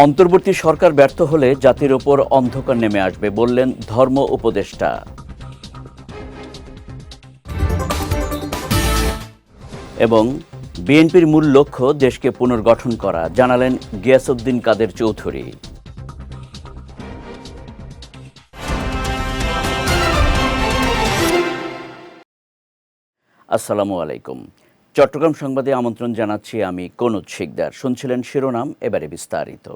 অন্তর্বর্তী সরকার ব্যর্থ হলে জাতির ওপর অন্ধকার নেমে আসবে, বললেন ধর্ম উপদেষ্টা। এবং বিএনপির মূল লক্ষ্য দেশকে পুনর্গঠন করা, জানালেন গিয়াসউদ্দিন কাদের চৌধুরী। আসসালামু আলাইকুম। চট্টগ্রাম সংবাদে আমন্ত্রণ জানাচ্ছি আমি কনুজ শিকদার। শুনছিলেন শিরোনাম, এবারে বিস্তারিত।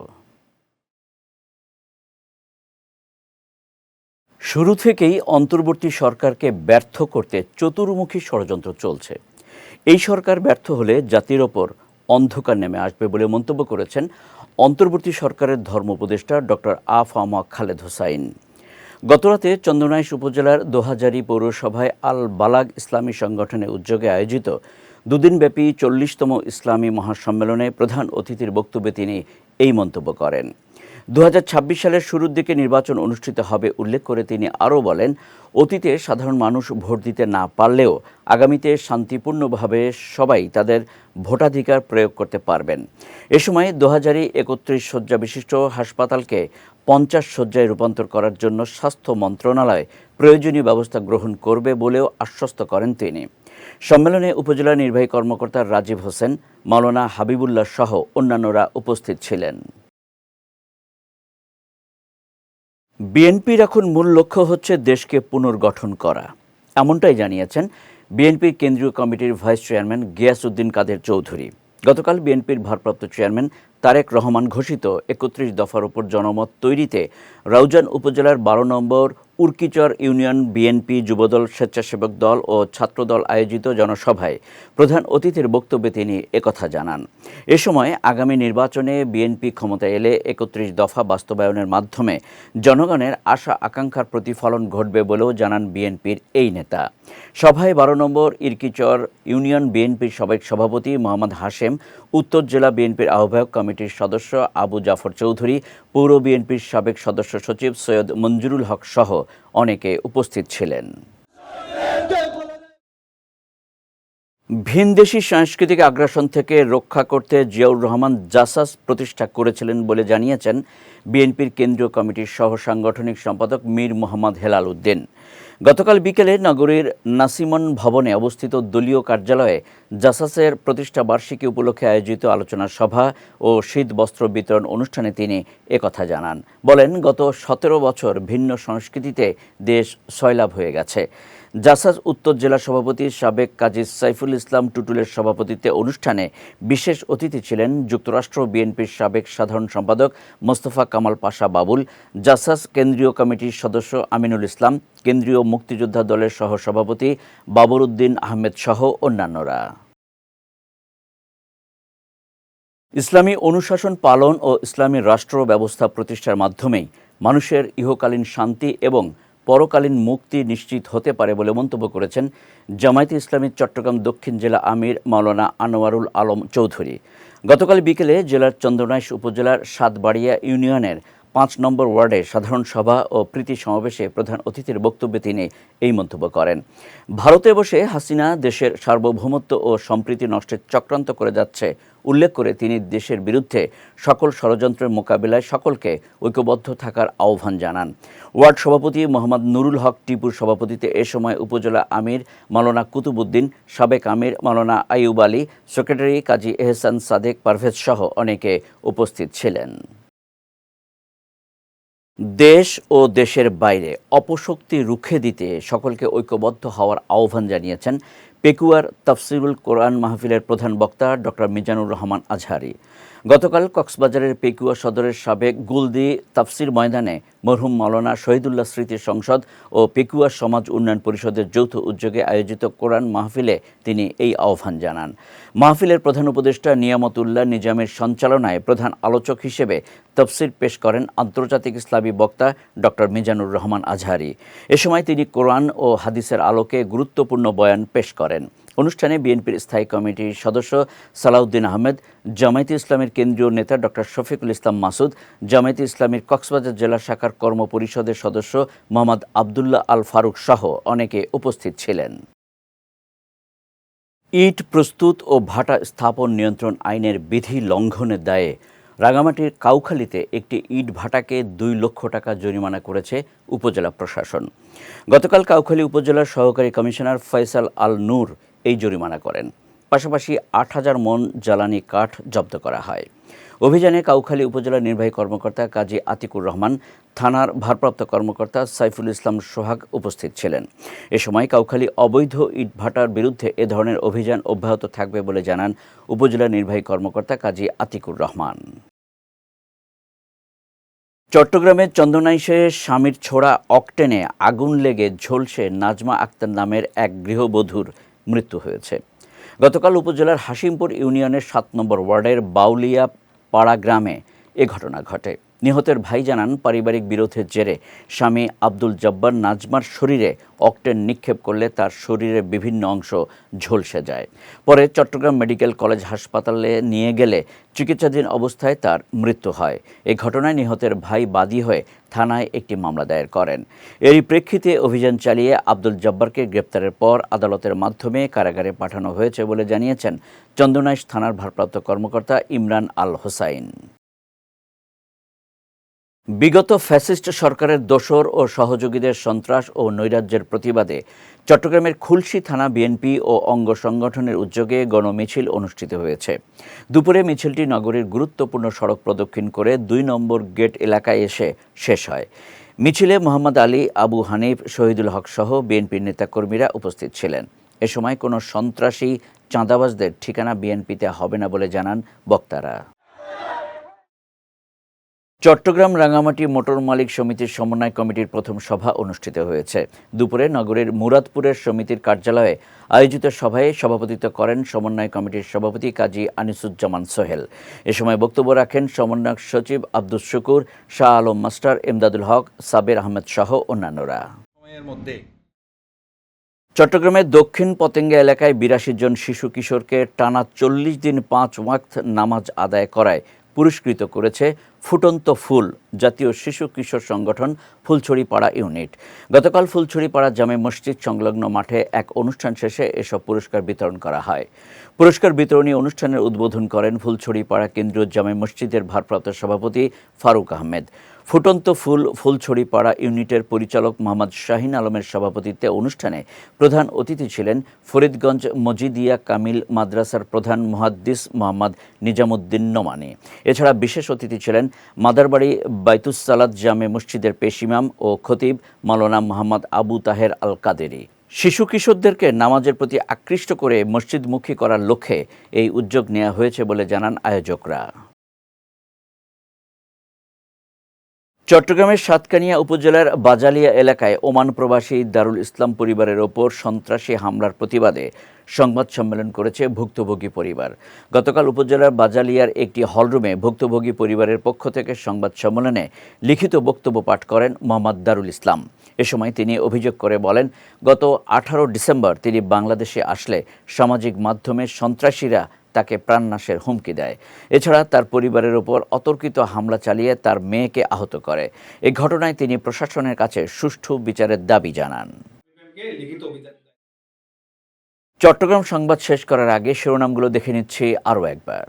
শুরু থেকেই অন্তর্বর্তী সরকারকে ব্যর্থ করতে চতুর্মুখী ষড়যন্ত্র চলছে। এই সরকার ব্যর্থ হলে জাতির ওপর অন্ধকার নেমে আসবে বলে মন্তব্য করেছেন অন্তর্বর্তী সরকারের ধর্ম উপদেষ্টা ডক্টর আফামা খালেদ হোসাইন। গতরাতে চন্দনাইশ উপজেলার দোহাজারি পৌরসভায় আল বালাগ ইসলামী সংগঠনের উদ্যোগে আয়োজিত দুদিনব্যাপী চল্লিশতম ইসলামী মহাসম্মেলনে প্রধান অতিথির বক্তব্যে তিনি এই মন্তব্য করেন। দু হাজার ছাব্বিশ সালের শুরুর দিকে নির্বাচন অনুষ্ঠিত হবে উল্লেখ করে তিনি আরও বলেন, অতীতে সাধারণ মানুষ ভোট দিতে না পারলেও আগামীতে শান্তিপূর্ণভাবে সবাই তাদের ভোটাধিকার প্রয়োগ করতে পারবেন। এ সময় দু হাজারই একত্রিশ শয্যা বিশিষ্ট হাসপাতালকে পঞ্চাশ শয্যায় রূপান্তর করার জন্য স্বাস্থ্য মন্ত্রণালয় প্রয়োজনীয় ব্যবস্থা গ্রহণ করবে বলেও আশ্বস্ত করেন তিনি। সম্মেলনে উপজেলা নির্বাহী কর্মকর্তা রাজীব হোসেন, মাওলানা হাবিবুল্লাহ সহ অন্যান্যরা উপস্থিত ছিলেন। বিএনপির এখন মূল লক্ষ্য হচ্ছে দেশকে পুনর্গঠন করা। এমনটাই জানিয়েছেন বিএনপির কেন্দ্রীয় কমিটির ভাইস চেয়ারম্যান গিয়াসউদ্দিন কাদের চৌধুরী। গতকাল বিএনপির ভারপ্রাপ্ত চেয়ারম্যান তারেক রহমান ঘোষিত একত্রিশ দফার উপর জনমত তৈরিতে রাউজান উপজেলার বারো নম্বর উর্কিচর ইউনিয়ন বিএনপি যুবদল স্বেচ্ছাসেবক দল ও ছাত্রদল আয়োজিত জনসভায় প্রধান অতিথির বক্তব্যে তিনি একথা জানান। এ সময় আগামী নির্বাচনে বিএনপি ক্ষমতায় এলে একত্রিশ দফা বাস্তবায়নের মাধ্যমে জনগণের আশা আকাঙ্ক্ষার প্রতিফলন ঘটবে বলেও জানান বিএনপির এই নেতা। সভায় বারো নম্বর ইরকিচর ইউনিয়ন বিএনপির সাবেক সভাপতি মোহাম্মদ হাশেম, উত্তর জেলা বিএনপির আহ্বায়ক কমিটির সদস্য আবু জাফর চৌধুরী পৌর বিএনপির সাবেক সদস্য সচিব সৈয়দ মঞ্জুরুল হক সহ অনেকে উপস্থিত ছিলেন। ভিনদেশি সাংস্কৃতিক আগ্রাসন থেকে রক্ষা করতে জিয়াউর রহমান জাসাস প্রতিষ্ঠা করেছিলেন বলে জানিয়েছেন বিএনপির কেন্দ্রীয় কমিটির সহ সাংগঠনিক সম্পাদক মীর মোহাম্মদ হেলাল উদ্দিন। গতকাল বিকেলে নগরীর নাসিমন ভবনে অবস্থিত দলীয় কার্যালয়ে জাসাসের প্রতিষ্ঠা বার্ষিকী উপলক্ষে আয়োজিত আলোচনা সভা ও শীত বস্ত্র বিতরণ অনুষ্ঠানে তিনি একথা জানান। বলেন, গত সতেরো বছর ভিন্ন সংস্কৃতিতে দেশ সয়লাভ হয়ে গেছে। জাসাস উত্তর জেলা সভাপতি সাবেক কাজী সাইফুল ইসলাম টুটুলের সভাপতিত্বে অনুষ্ঠানে বিশেষ অতিথি ছিলেন যুক্তরাষ্ট্র বিএনপির সাবেক সাধারণ সম্পাদক মোস্তফা কামাল পাশা বাবুল, জাসাস কেন্দ্রীয় কমিটির সদস্য আমিনুল ইসলাম, কেন্দ্রীয় মুক্তিযোদ্ধা দলের সহ সভাপতি বাবর উদ্দিন আহমেদ সহ অন্যান্যরা। ইসলামী অনুশাসন পালন ও ইসলামী রাষ্ট্র ব্যবস্থা প্রতিষ্ঠার মাধ্যমেই মানুষের ইহকালীন শান্তি এবং পরকালীন মুক্তি নিশ্চিত হতে পারে বলে মন্তব্য করেছেন জামায়াতে ইসলামী চট্টগ্রাম দক্ষিণ জেলা আমির মাওলানা আনোয়ারুল আলম চৌধুরী। গতকাল বিকেলে জেলার চন্দ্রনাইশ উপজেলার সাতবাড়িয়া ইউনিয়নের পাঁচ নম্বর ওয়ার্ডে সাধারণ সভা ও প্রীতি সমাবেশে প্রধান অতিথির বক্তব্যে তিনি এই মন্তব্য করেন। ভারতে বসে হাসিনা দেশের সার্বভৌমত্ব ও সম্প্রীতি নষ্টের চক্রান্ত করে যাচ্ছে উল্লেখ করে তিনি দেশের বিরুদ্ধে সকল ষড়যন্ত্রের মোকাবিলায় সকলকে ঐক্যবদ্ধ থাকার আহ্বান জানান। ওয়ার্ড সভাপতি মোহাম্মদ নুরুল হক টিপুর সভাপতিতে এ সময় উপজেলা আমির মাওলানা কুতুবুদ্দিন সাবেক আমির মাওলানা আইয়ুব আলী, সেক্রেটারি কাজী এহসান সাদেক পারভেজ সহ অনেকে উপস্থিত ছিলেন। দেশ ও দেশের বাইরে অপশক্তি রুখে দিতে সকলকে ঐক্যবদ্ধ হওয়ার আহ্বান জানিয়েছেন পেকুয়ার তফসিরুল কোরআন মাহফিলের প্রধান বক্তা ডক্টর মিজানুর রহমান আজহারি। গতকাল কক্সবাজারের পেকুয়া সদরের সাবেক গুলদি তাফসির ময়দানে মরহুম মাওলানা শহীদুল্লাহ স্মৃতি সংসদ ও পেকুয়া সমাজ উন্নয়ন পরিষদের যৌথ উদ্যোগে আয়োজিত কোরআন মাহফিলে তিনি এই আহ্বান জানান। মাহফিলের প্রধান উপদেষ্টা নিয়ামতুল্লাহ নিজামের সঞ্চালনায় প্রধান আলোচক হিসেবে তফসির পেশ করেন আন্তর্জাতিক ইসলামী বক্তা ডক্টর মিজানুর রহমান আজহারি। এ সময় তিনি কোরআন ও হাদিসের আলোকে গুরুত্বপূর্ণ বয়ান পেশ করেন। অনুষ্ঠানে বিএনপির স্থায়ী কমিটির সদস্য সালাউদ্দিন আহমেদ, জামায়াতে ইসলামের কেন্দ্রীয় নেতা ডক্টর শফিকুল ইসলাম মাসুদ, জামায়াতে ইসলামীর কক্সবাজার জেলা শাখার কর্ম পরিষদের সদস্য মোহাম্মদ আবদুল্লাহ আল ফারুক সহ অনেকে উপস্থিত ছিলেন। ইট প্রস্তুত ও ভাটা স্থাপন নিয়ন্ত্রণ আইনের বিধি লঙ্ঘনের দায়ে রাঙামাটির কাউখালীতে একটি ইট ভাটাকে দুই লক্ষ টাকা জরিমানা করেছে উপজেলা প্রশাসন। গতকাল কাউখালী উপজেলার সহকারী কমিশনার ফয়সাল আল নূর এই জরিমানা করেন। পাশাপাশি আট হাজার মন জ্বালানি কাঠ জব্দ করা হয়। অভিযানে কাউখালী উপজেলা নির্বাহী কর্মকর্তা কাজী আতিকুর রহমান, থানার ভারপ্রাপ্ত কর্মকর্তা সাইফুল ইসলাম সোহাগ উপস্থিত ছিলেন। এ সময় কাউখালী অবৈধ ইটভাটার বিরুদ্ধে এ ধরনের অভিযান অব্যাহত থাকবে বলে জানান উপজেলা নির্বাহী কর্মকর্তা কাজী আতিকুর রহমান। চট্টগ্রামের চন্দনাইশে স্বামীর ছোড়া অকটেনে আগুন লেগে ঝলসে নাজমা আক্তার নামের এক গৃহবধূর মৃত্যু হয়েছে। গতকাল উপজেলার হাসিমপুর ইউনিয়নের সাত নম্বর ওয়ার্ডের বাউলিয়া পাড়া গ্রামে এ ঘটনা ঘটে। নিহতের ভাই জানান, পারিবারিক বিরোধের জেরে স্বামী আব্দুল জব্বার নাজমার শরীরে অকটেন নিক্ষেপ করলে তার শরীরের বিভিন্ন অংশ ঝলসে যায়। পরে চট্টগ্রাম মেডিকেল কলেজ হাসপাতালে নিয়ে গেলে চিকিৎসাধীন অবস্থায় তার মৃত্যু হয়। এ ঘটনায় নিহতের ভাই বাদী হয়ে থানায় একটি মামলা দায়ের করেন। এরই প্রেক্ষিতে অভিযান চালিয়ে আব্দুল জব্বারকে গ্রেপ্তারের পর আদালতের মাধ্যমে কারাগারে পাঠানো হয়েছে বলে জানিয়েছেন চন্দনাইশ থানার ভারপ্রাপ্ত কর্মকর্তা ইমরান আল হোসাইন। বিগত ফ্যাসিস্ট সরকারের দোসর ও সহযোগীদের সন্ত্রাস ও নৈরাজ্যের প্রতিবাদে চট্টগ্রামের খুলশী থানা বিএনপি ও অঙ্গ সংগঠনের উদ্যোগে গণমিছিল অনুষ্ঠিত হয়েছে। দুপুরে মিছিলটি নগরীর গুরুত্বপূর্ণ সড়ক প্রদক্ষিণ করে দুই নম্বর গেট এলাকায় এসে শেষ হয়। মিছিলে মোহাম্মদ আলী, আবু হানিফ, শহীদুল হক সহ বিএনপির নেতাকর্মীরা উপস্থিত ছিলেন। এ সময় কোনো সন্ত্রাসী চাঁদাবাজদের ঠিকানা বিএনপিতে হবে না বলে জানান বক্তারা। চট্টগ্রাম রাঙামাটি মোটর মালিক সমিতির সমন্বয় কমিটির প্রথম সভা অনুষ্ঠিত হয়েছে। দুপুরে নগরের মুরাদপুরের সমিতির কার্যালয়ে আয়োজিত সভায় সভাপতিত্ব করেন সমন্বয় কমিটির সভাপতি কাজী আনিসুজ্জামান সোহেল। এ সময় বক্তব্য রাখেন সমন্বয়ক সচিব আব্দুস শুকুর শাহ আলম মাস্টার এমদাদুল হক সাবের আহমেদ সহ অন্যান্যরা। মধ্যে চট্টগ্রামের দক্ষিণ পতেঙ্গা এলাকায় বিরাশি জন শিশু কিশোরকে টানা চল্লিশ দিন পাঁচ ওয়াক্ত নামাজ আদায় করায় পুরস্কৃত করেছে ফুটন্ত ফুল, জাতীয় শিশু কিশোর সংগঠন ফুলছড়িপাড়া ইউনিট। গতকাল ফুলছড়িপাড়া জামে মসজিদ সংলগ্ন মাঠে এক অনুষ্ঠান শেষে এসব পুরস্কার বিতরণ করা হয়। পুরস্কার বিতরণী অনুষ্ঠানের উদ্বোধন করেন ফুলছড়িপাড়া কেন্দ্রীয় জামে মসজিদের ভারপ্রাপ্ত সভাপতি ফারুক আহমেদ। ফুটন্ত ফুল, ফুলছড়িপাড়া ইউনিটের পরিচালক মোহাম্মদ শাহিন আলমের সভাপতিত্বে অনুষ্ঠানে প্রধান অতিথি ছিলেন ফরিদগঞ্জ মজিদিয়া কামিল মাদ্রাসার প্রধান মুহাদ্দিস মোহাম্মদ নিজামুদ্দিন নোমানি। এছাড়া বিশেষ অতিথি ছিলেন মাদারবাড়ি বাইতুসালাদ জামে মসজিদের পেশিমাম ও খতিব মাওলানা মোহাম্মদ আবু তাহের আল কাদেরি শিশু কিশোরদেরকে নামাজের প্রতি আকৃষ্ট করে মসজিদমুখী করার লক্ষ্যে এই উদ্যোগ নেওয়া হয়েছে বলে জানান আয়োজকরা। চট্টগ্রামের সাতকানিয়া উপজেলার বাজালিয়া এলাকায় ওমান প্রবাসী দারুল ইসলাম পরিবারের ওপর সন্ত্রাসী হামলার প্রতিবাদে সংবাদ সম্মেলন করেছে ভুক্তভোগী পরিবার। গতকাল উপজেলার বাজালিয়ার একটি হলরুমে ভুক্তভোগী পরিবারের পক্ষ থেকে সংবাদ সম্মেলনে লিখিত বক্তব্য পাঠ করেন মোহাম্মদ দারুল ইসলাম। এ সময় তিনি অভিযোগ করে বলেন, গত আঠারো ডিসেম্বর তিনি বাংলাদেশে আসলে সামাজিক মাধ্যমে সন্ত্রাসীরা তাকে প্রাণনাশের হুমকি দেয়। এছাড়া তার পরিবারের ওপর অতর্কিত হামলা চালিয়ে তার মেয়েকে আহত করে। এই ঘটনায় তিনি প্রশাসনের কাছে সুষ্ঠু বিচারের দাবি জানান। চট্টগ্রাম সংবাদ শেষ করার আগে শিরোনামগুলো দেখে নিচ্ছি আরও একবার।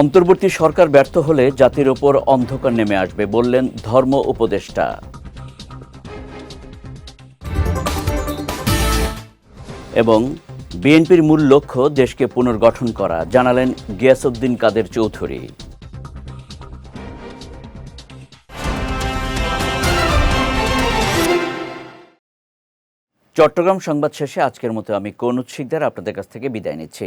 অন্তর্বর্তী সরকার ব্যর্থ হলে জাতির ওপর অন্ধকার নেমে আসবে বললেন ধর্ম উপদেষ্টা। এবং বিএনপির মূল লক্ষ্য দেশকে পুনর্গঠন করা, জানালেন গিয়াসউদ্দিন কাদের চৌধুরী। চট্টগ্রাম সংবাদ শেষে আজকের মতো আমি কনুৎ শিকদার আপনাদের কাছ থেকে বিদায় নিচ্ছি।